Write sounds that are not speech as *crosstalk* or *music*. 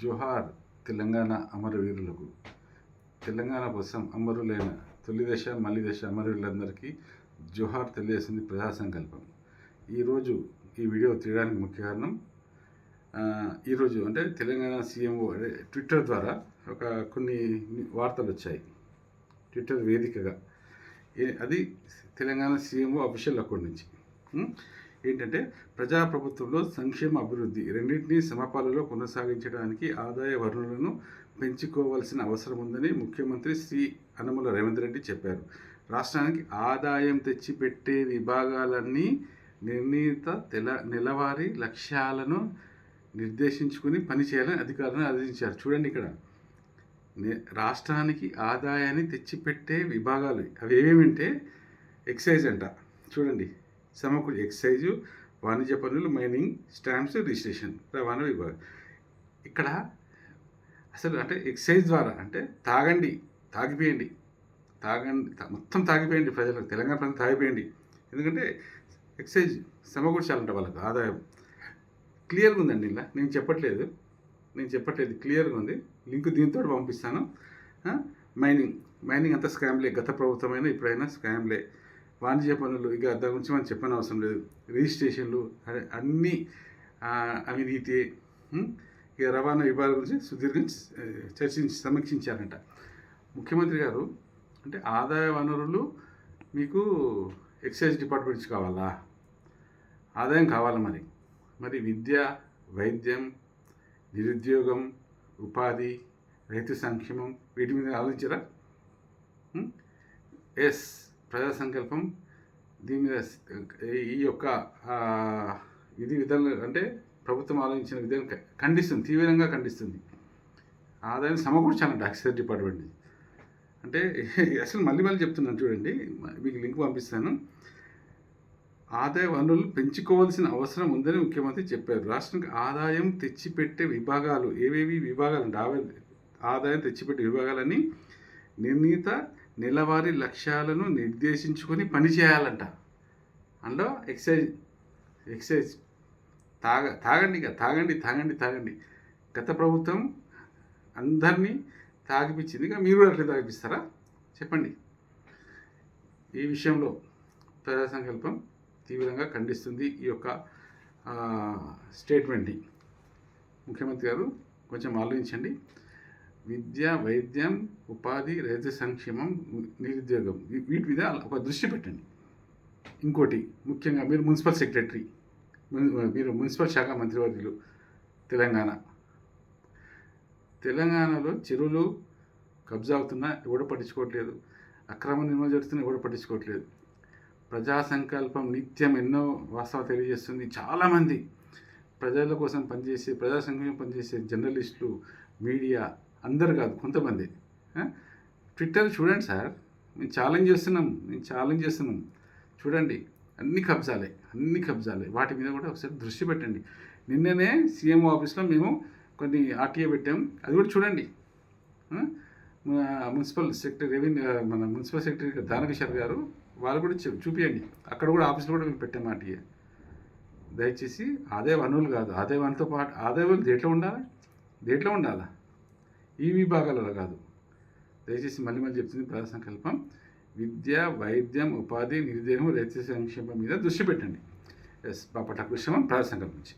జోహార్ తెలంగాణ అమరవీరులకు తెలంగాణ కోసం అమరులైన తొలి దశ మల్లి దశ అమరవీరులందరికీ జోహార్ తెలియజేసింది ప్రజా సంకల్పం. ఈరోజు ఈ వీడియో తీయడానికి ముఖ్య కారణం ఈరోజు అంటే తెలంగాణ సీఎంఓ అంటే ట్విట్టర్ ద్వారా ఒక కొన్ని వార్తలు వచ్చాయి. ట్విట్టర్ వేదికగా. అది తెలంగాణ సీఎంఓ అఫీషియల్ అకౌంట్ నుంచి. ఏంటంటే ప్రజాప్రభుత్వంలో సంక్షేమ అభివృద్ధి రెండింటినీ సమపాలలో కొనసాగించడానికి ఆదాయ వనరులను పెంచుకోవాల్సిన అవసరం ఉందని ముఖ్యమంత్రి శ్రీ అనమల రేవంత్ రెడ్డి చెప్పారు. రాష్ట్రానికి ఆదాయం తెచ్చిపెట్టే విభాగాలన్నీ నిర్ణీత తెల నెలవారీ లక్ష్యాలను నిర్దేశించుకుని పనిచేయాలని అధికారులను ఆదేశించారు. చూడండి ఇక్కడ. నే- రాష్ట్రానికి ఆదాయాన్ని తెచ్చిపెట్టే విభాగాలు అవి ఏమేమంటే ఎక్సైజ్ అంట. చూడండి. సమకూరి ఎక్సైజు వాణిజ్య పన్నులు మైనింగ్ స్టాంప్స్ రిజిస్ట్రేషన్. రవాణా విభాగం. ఇక్కడ అసలు అంటే ఎక్సైజ్ ద్వారా అంటే తాగండి తాగిపోయండి. తాగండి మొత్తం తాగిపోయండి ప్రజలకు తెలంగాణ ప్రజలు తాగిపోయండి. ఎందుకంటే ఎక్సైజ్ సమకూర్చాలంట వాళ్ళకి ఆదాయం. క్లియర్గా ఉందండి ఇలా. నేను చెప్పట్లేదు. నేను చెప్పట్లేదు. క్లియర్గా ఉంది. లింక్ దీంతో పంపిస్తాను. మైనింగ్. మైనింగ్ అంతా స్కామ్లే. గత ప్రభుత్వమైనా ఇప్పుడైనా స్కామ్లే. వాణిజ్య పనులు ఇక దాని గురించి మనం చెప్పని అవసరం లేదు. రిజిస్ట్రేషన్లు అన్నీ అవినీతి ఇక రవాణా విభాగాల గురించి సుదీర్ఘం చర్చించి సమీక్షించారంట. ముఖ్యమంత్రి గారు అంటే ఆదాయ వనరులు మీకు ఎక్సైజ్ డిపార్ట్మెంట్ నుంచి కావాలా? ఆదాయం కావాలా మరి? మరి విద్య వైద్యం నిరుద్యోగం ఉపాధి రైతు సంక్షేమం వీటి మీద ఆలోచించరా? ఎస్. ప్రజా సంకల్పం దీని మీద ఈ యొక్క ఇది విధి అంటే ప్రభుత్వం ఆలోచించిన విధంగా ఖండిస్తుంది తీవ్రంగా ఖండిస్తుంది. ఆదాయం సమకూర్చాలంట ఎక్సైజ్ డిపార్ట్మెంట్ అంటే *laughs* అసలు మళ్ళీ మళ్ళీ చెప్తున్నాను చూడండి మీకు లింక్ పంపిస్తాను. ఆదాయ వనరులు పెంచుకోవాల్సిన అవసరం ఉందని ముఖ్యమంత్రి చెప్పారు. రాష్ట్రానికి ఆదాయం తెచ్చిపెట్టే విభాగాలు ఏవేవి విభాగాలు అంటే ఆదాయం తెచ్చిపెట్టే విభాగాలని నిర్ణీత నెలవారీ లక్ష్యాలను నిర్దేశించుకొని పనిచేయాలంట అందులో ఎక్సైజ్ ఎక్సైజ్. తాగ తాగండి ఇక తాగండి తాగండి తాగండి. గత ప్రభుత్వం అందరినీ తాగిపించింది ఇక మీరు కూడా అట్లా తాగిపిస్తారా? చెప్పండి. ఈ విషయంలో ప్రజా సంకల్పం తీవ్రంగా ఖండిస్తుంది ఈ యొక్క స్టేట్మెంట్ని. ముఖ్యమంత్రి గారు కొంచెం ఆలోచించండి. విద్య వైద్యం ఉపాధి రైతు సంక్షేమం నిరుద్యోగం. వీటి మీద ఒక దృష్టి పెట్టండి. ఇంకోటి ముఖ్యంగా మీరు మున్సిపల్ సెక్రటరీ మీరు మున్సిపల్ శాఖ మంత్రివర్యులు తెలంగాణ. తెలంగాణలో చెరువులు కబ్జా అవుతున్నా ఎవడో పట్టించుకోవట్లేదు. అక్రమ నిర్మాణం జరుగుతున్నా ఎవడో పట్టించుకోవట్లేదు. ప్రజా సంకల్పం నిత్యం ఎన్నో వాస్తవాలు తెలియజేస్తుంది. చాలామంది ప్రజల కోసం పనిచేసే ప్రజా సంక్షేమం పనిచేసే జర్నలిస్టులు మీడియా అందరు కాదు కొంతమంది. ట్విట్టర్ చూడండి సార్. మేము ఛాలెంజ్ చేస్తున్నాం మేము ఛాలెంజ్ చేస్తున్నాం. చూడండి అన్ని కబ్జాలే అన్ని కబ్జాలే. వాటి మీద కూడా ఒకసారి దృష్టి పెట్టండి. నిన్ననే సీఎం ఆఫీస్లో మేము కొన్ని ఆర్టీఏ పెట్టాం. అది కూడా చూడండి. మున్సిపల్ సెక్రటరీ రెవెన్యూ మన మున్సిపల్ సెక్రటరీ దానకిషోర్ గారు వాళ్ళు కూడా చూపించండి అక్కడ కూడా ఆఫీస్లో కూడా మేము పెట్టాం ఆర్టీఏ. దయచేసి ఆదాయ వనరులు కాదు ఆదాయ వనరులతో పాటు ఆదాయ వనరులు దేంట్లో ఉండాలి? దేంట్లో ఉండాలా? ఈ విభాగాలలో కాదు. దయచేసి మళ్ళీ మళ్ళీ చెప్తుంది ప్రధాన సంకల్పం. విద్య వైద్యం ఉపాధి నిరుద్యోగం రైతు సంక్షేమం మీద దృష్టి పెట్టండి. ఎస్ బాపట్ల కృష్ణ ప్రధాన సంకల్పించి